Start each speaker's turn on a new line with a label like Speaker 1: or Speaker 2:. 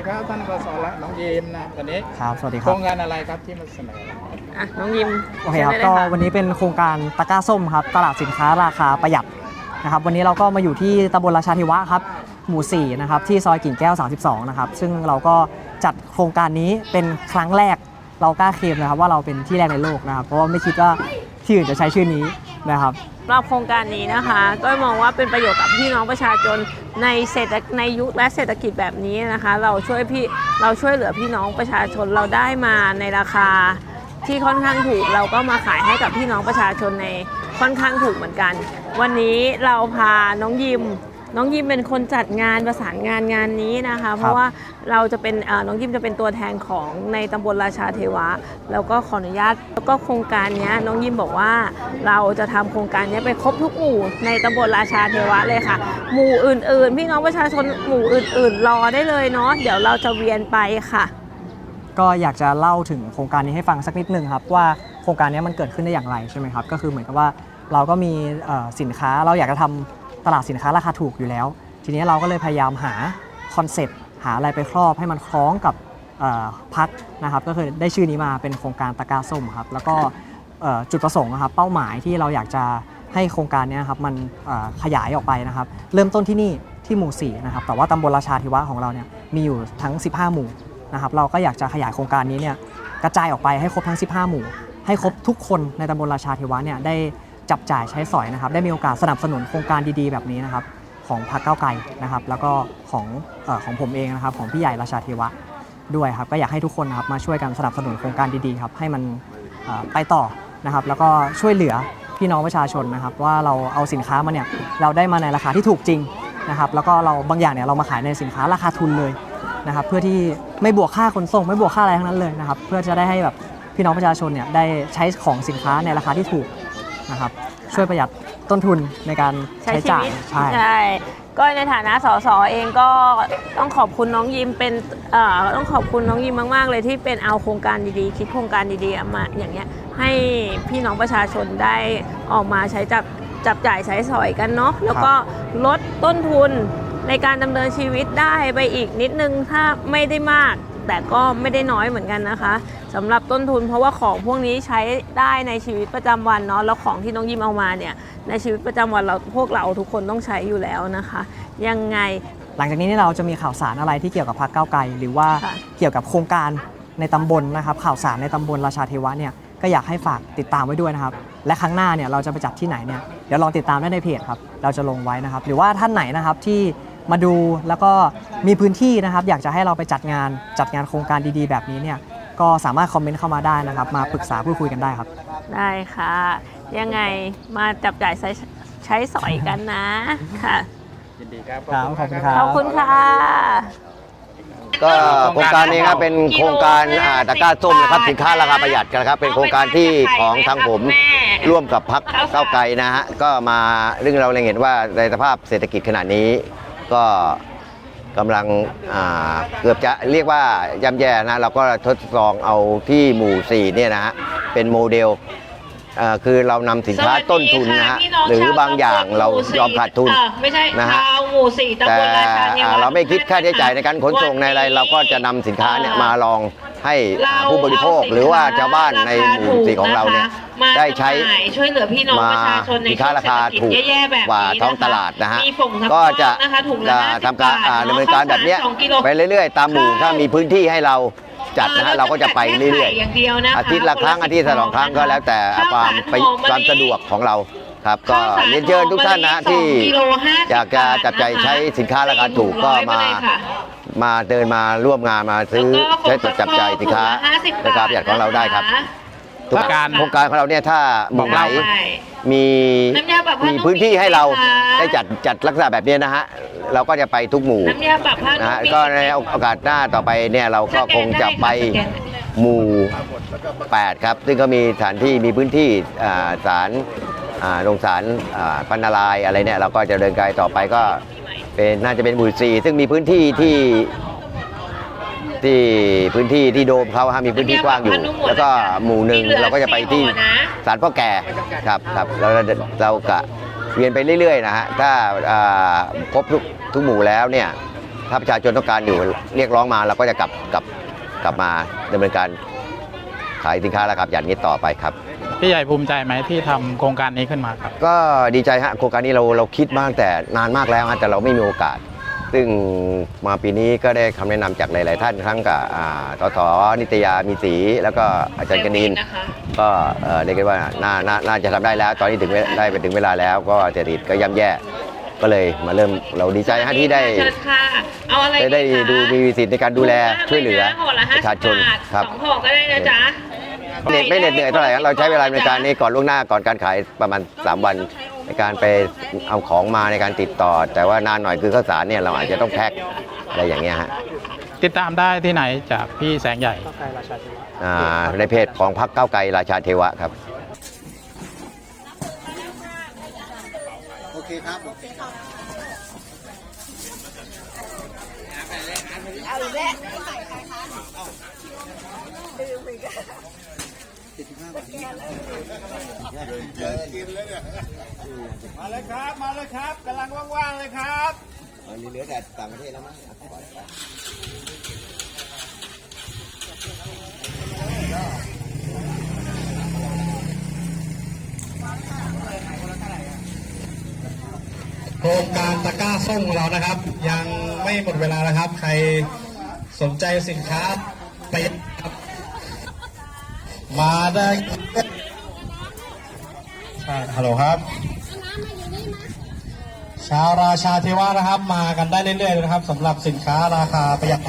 Speaker 1: ดีครับท่านกสละน้องยีมนะวันนี้
Speaker 2: ครับ สวัสดีค
Speaker 1: โค
Speaker 2: รั
Speaker 1: ร
Speaker 2: บ
Speaker 1: งการอะไรครับที่มาเสนอ
Speaker 3: อะน้องยิม
Speaker 2: โอเคครับ
Speaker 3: ชิญ
Speaker 2: ก็
Speaker 3: ได้ลยะ
Speaker 2: วันนี้เป็นโครงการตะกร้าส้มครับ ตลาดสินค้าราคาประหยัดนะครับ วันนี้เราก็มาอยู่ที่ตำบลราชาธิวะครับ หมู่4นะครับ ที่ซอยกิ่งแก้ว 32 นะครับ ซึ่งเราก็จัดโครงการนี้เป็นครั้งแรก เรากล้าเคลมนะครับว่าเราเป็นที่แรกในโลกนะครับ เพราะว่าไม่คิดว่าที่อื่นจะใช้ชื่อนี้ นะครับ
Speaker 3: สำหรับโครงการนี้นะคะ ก็มองว่าเป็นประโยชน์กับพี่น้องประชาชนในเศรษฐในยุคและเศรษฐกิจแบบนี้นะคะ เราช่วยพี่เราช่วยเหลือพี่น้องประชาชนเราได้มาในราคาที่ค่อนข้างถูกเราก็มาขายให้กับพี่น้องประชาชนในค่อนข้างถูกเหมือนกัน วันนี้เราพาน้องยิม น้องยิมเป็นคนจัดงานประสานงานงานนี้นะคะ เพราะว่าเราจะเป็นเอ่อน้องยิมจะเป็นตัวแทนของในตำบลราชาเทวะ แล้วก็ขออนุญาตแล้วก็โครงการเนี้ยน้องยิมบอกว่าเราจะทำโครงการเนี้ยไปครบทุกหมู่ในตำบลราชาเทวะเลยค่ะ หมู่อื่น ๆ พี่น้องประชาชนหมู่อื่น ๆ รอได้เลยเนาะเดี๋ยวเราจะเวียนไปค่ะ
Speaker 2: ก็อยากจะเล่าถึงโครงการนี้ให้ฟังสักนิดหนึ่งครับว่าโครงการนี้มันเกิดขึ้นได้อย่างไรใช่ไหมครับก็คือเหมือนกับว่าเราก็มีเอ่อสินค้าเราอยากจะทำ ตลาดสินค้าราคาถูกอยู่แล้ว ทีนี้เราก็เลยพยายามหาคอนเซ็ปต์หาอะไรไปครอบให้มันคล้องกับพักนะครับก็คือได้ชื่อนี้มาเป็นโครงการตะกร้าส้มครับแล้วก็จุดประสงค์นะครับเป้าหมายที่เราอยากจะให้โครงการนี้ครับมันขยายออกไปนะครับ เริ่มต้นที่นี่ที่หมู่ 4 นะครับ แต่ว่าตำบลราชาธิวะของเราเนี่ยมีอยู่ทั้ง 15 หมู่นะครับเราก็อยากจะขยายโครงการนี้เนี่ยกระจายออกไปให้ครบทั้ง 15 หมู่ ให้ครบทุกคนในตำบลราชาเทวะเนี่ยได้ จับจ่ายใช้สอยนะครับ ได้มีโอกาสสนับสนุนโครงการดีๆ แบบนี้นะครับ ของพรรคก้าวไกลนะครับ แล้วก็ของออของผมเองนะครับ ของพี่ใหญ่ราชาเทวะด้วยครับ ก็อยากให้ทุกคนนะครับมาช่วยกันสนับสนุนโครงการดีๆครับ ให้มันไปต่อนะครับ แล้วก็ช่วยเหลือพี่น้องประชาชนนะครับ ว่าเราเอาสินค้ามาเนี่ยเราได้มาในราคาที่ถูกจริงนะครับ แล้วก็เราบางอย่างเนี่ยเรามาขายในสินค้าราคาทุนเลยนะครับ เพื่อที่ไม่บวกค่าขนส่ง ไม่บวกค่าอะไรทั้งนั้นเลยนะครับ เพื่อจะได้ให้แบบพี่น้องประชาชนเนี่ยได้ใช้ของสินค้าในราคาที่ถูก นะครับช่วยประหยัดต้นทุนในการ
Speaker 3: ใช้
Speaker 2: ใช้
Speaker 3: ชี
Speaker 2: จ่าย
Speaker 3: วิต
Speaker 2: ใช่
Speaker 3: ใช่ก็ในฐานะสสเองก็ต้องขอบคุณน้องยิมเป็นเอ่อต้องขอบคุณน้องยิมมาก ๆ เลยที่เป็นเอาโครงการดีๆ คิดโครงการดีๆมาอย่างเงี้ยให้พี่น้องประชาชนได้ออกมาใช้จับจับจ่ายใช้สอยกันเนาะแล้วก็ลดต้นทุนในการดำเนินชีวิตได้ไปอีกนิดนึงถ้าไม่ได้มาก แต่ก็ไม่ได้น้อยเหมือนกันนะคะสำหรับต้นทุน เพราะว่าของพวกนี้ใช้ได้ในชีวิตประจำวันเนาะแล้วของที่น้องยิมเอามาเนี่ยในชีวิตประจำวันเราพวกเราทุกคนต้องใช้อยู่แล้วนะคะ ยังไง
Speaker 2: หลังจากนี้เนี่ยเราจะมีข่าวสารอะไรที่เกี่ยวกับพรรคก้าวไกล หรือว่า
Speaker 3: ค่ะ
Speaker 2: เกี่ยวกับโครงการในตำบลนะครับ ข่าวสารในตำบลราชาเทวะเนี่ยก็อยากให้ฝากติดตามไว้ด้วยนะครับ และครั้งหน้าเนี่ยเราจะไปจัดที่ไหนเนี่ยเดี๋ยวลองติดตามได้ในเพจครับ เราจะลงไว้นะครับ หรือว่าท่านไหนนะครับที่ มาดูแล้วก็มีพื้นที่นะครับ อยากจะให้เราไปจัดงานจัดงานโครงการดีๆ แบบนี้เนี่ยก็สามารถคอมเมนต์เข้ามาได้นะครับ มาปรึกษาพูดคุยกันได้ครับ
Speaker 3: ได้ค่ะ ยังไงมาจับจ่ายใช้ใช้สอยกันนะค่ะ
Speaker 1: ยินดีครับ
Speaker 2: ครับขอบคุณครับ
Speaker 3: ขอบคุณค่ะ
Speaker 4: ก็โครงการนี้ครับเป็นโครงการอ่าตะกร้าส้มนะครับสินค้าราคาประหยัดกันนะครับ เป็นโครงการที่ของทางผมร่วมกับพักก้าวไกลนะฮะก็มาเรื่องเราเลยเห็นว่าในสภาพเศรษฐกิจขนาดนี้ ก็กำลังอ่าเกือบจะเรียกว่าย่ำแย่นะเราก็ทดลองเอาที่หมู่ 4 เนี่ยนะฮะเป็นโมเดลเอ่อคือเรานำสินค้าต้นทุนนะฮะหรือบางอย่างเรายอมขาดทุน
Speaker 3: ไม่ใช่
Speaker 4: นะฮะ
Speaker 3: ชาวหมู่สี่ตำ
Speaker 4: แต่
Speaker 3: บลราชาเทวะ
Speaker 4: อ่าเราไม่คิดค่าใช้จ่ายในการขนส่งในอะไร เราก็จะนำสินค้าเนี่ยมาลอง ให้อ่าผู้บริโภคหรือว่าชาวบ้านในหมู่สี่ของเราเนี่ยได้ใช้
Speaker 3: ช่วยเหลือพี่น้อง
Speaker 4: มา
Speaker 3: ประชาชนใน
Speaker 4: สินค้าราคาถูก
Speaker 3: แย่ๆแบบนี้
Speaker 4: กว่า
Speaker 3: นะคะ
Speaker 4: ท้องตลาดนะฮะ
Speaker 3: มีผงซัก
Speaker 4: ก็จะ
Speaker 3: ฟอกนะคะถุงละ
Speaker 4: จะ
Speaker 3: 50
Speaker 4: ทำการอ่า
Speaker 3: บาท
Speaker 4: ดำเนินการแบบเนี้ย
Speaker 3: ข้าวสารสองกิโล
Speaker 4: ไปเรื่อยๆ ตามหมู่ถ้ามีพื้นที่ให้เราจัดนะฮะเราก็จะไปเรื่อย
Speaker 3: อย่างเดียวนะคะ
Speaker 4: ๆอาทิตย์ละครั้งอาทิตย์ละสองครั้งก็แล้วแต่ความไปความสะดวกของเราครับก็เรียนเชิญทุกท่านนะที่อยากจะจับจ่ายใช้สินค้าราคาถูกก็มา มาเดินมาร่วมงานมาซื้อใช้จับจ่ายสินค้าในการประหยัดของเราได้ครับทุกการโครงการของเราเนี่ยถ้าหมู่ไหนมี
Speaker 3: น้ำยาปรับผ้า
Speaker 4: มีพื้นที่ให้เรา
Speaker 3: นุ่มนะคะ
Speaker 4: ได้จัดจัดลักษณะแบบนี้นะฮะเราก็จะไปทุกหมู่
Speaker 3: น้ำยาปรับผ้า
Speaker 4: นะฮะ
Speaker 3: นุ่ม
Speaker 4: ก็ในโอกาสหน้าต่อไปเนี่ยเราก็คงจะไปหมู่ 8 ครับ ซึ่งก็มีสถานที่มีพื้นที่อ่าศาลอ่าโรงศาลอ่าพันนารายณ์อะไรเนี่ยเราก็จะเดินไกลต่อไปก็ เป็นน่าจะเป็นหมู่4ซึ่งมีพื้นที่ที่ที่พื้นที่ที่โดมเขาฮะมีพื้นที่กว้างอยู่ แล้วก็หมู่หนึ่งเราก็จะไปที่ศาลพ่อแก่ครับครับแล้วเราเรากะเวียนไปเรื่อยๆนะฮะถ้าอ่าครบทุกทุกหมู่แล้วเนี่ยถ้าประชาชนต้องการอยู่เรียกร้องมาเราก็จะกลับกลับกลับมาดำเนินการขายสินค้าราคาประหยัดนี้ต่อไปครับ
Speaker 1: พี่ใหญ่ภูมิใจไหมที่ทำโครงการนี้ขึ้นมาครับ
Speaker 4: ก็ดีใจฮะโครงการนี้เราเราคิดมาตั้งแต่นานมากแล้วฮะแต่เราไม่มีโอกาส ซึ่งมาปีนี้ก็ได้คำแนะนำจากหลาย ๆ ท่านทั้งกับอ่าสสนิตยามีศรีแล้วก็อาจารย์กนิน
Speaker 3: นะคะ
Speaker 4: ก็เอ่อเรียกได้ว่าน่าน่าน่าจะทำได้แล้ว ตอนนี้ถึงเวได้ไปถึงเวลาแล้ว ก็เศรษฐกิจก็ย่ำแย่ ก็เลยมาเริ่มเราดีใจฮะที่ได้
Speaker 3: เชิญค่ะเอาอะไร
Speaker 4: ได้ได้
Speaker 3: คะ
Speaker 4: ดูมีสิทธิ์ในการดูแลช่วยเหลือ
Speaker 3: ห่อละ
Speaker 4: ป
Speaker 3: ห้า
Speaker 4: ระชาชน
Speaker 3: สิบบาท
Speaker 4: ครับ
Speaker 3: สองห่อก็ได้นะจ๊ะ
Speaker 4: เหน็ดไม่เหน็ดเหนื่อยเท่าไหร่ครับเราใช้เวลาในการนี้ก่อนล่วงหน้าก่อนการขายประมาณ 3 วัน ในการไปเอาของมาในการติดต่อ แต่ว่านานหน่อยคือข้าวสารเนี่ยเราอาจจะต้องแพ็คอะไรอย่างเงี้ยฮะ
Speaker 1: ติดตามได้ที่ไหนจากพี่แสงใหญ่
Speaker 4: อ่าในเพจของพรรคก้าวไกลราชาเทวะครับ
Speaker 1: มาเลยครับ มาเลยครับกำลังว่างๆเลยครับ
Speaker 4: เหลือแต่ต่างประเทศแล้วมั้ง
Speaker 5: โครงการตะกร้าส้มของเรานะครับ ยังไม่หมดเวลานะครับ ใครสนใจสินค้าไปครับ มาได้ใช่ฮัลโหลครับ ชาวราชาเทวะนะครับ มากันได้เรื่อยๆนะครับสำหรับสินค้าราคาประหยัด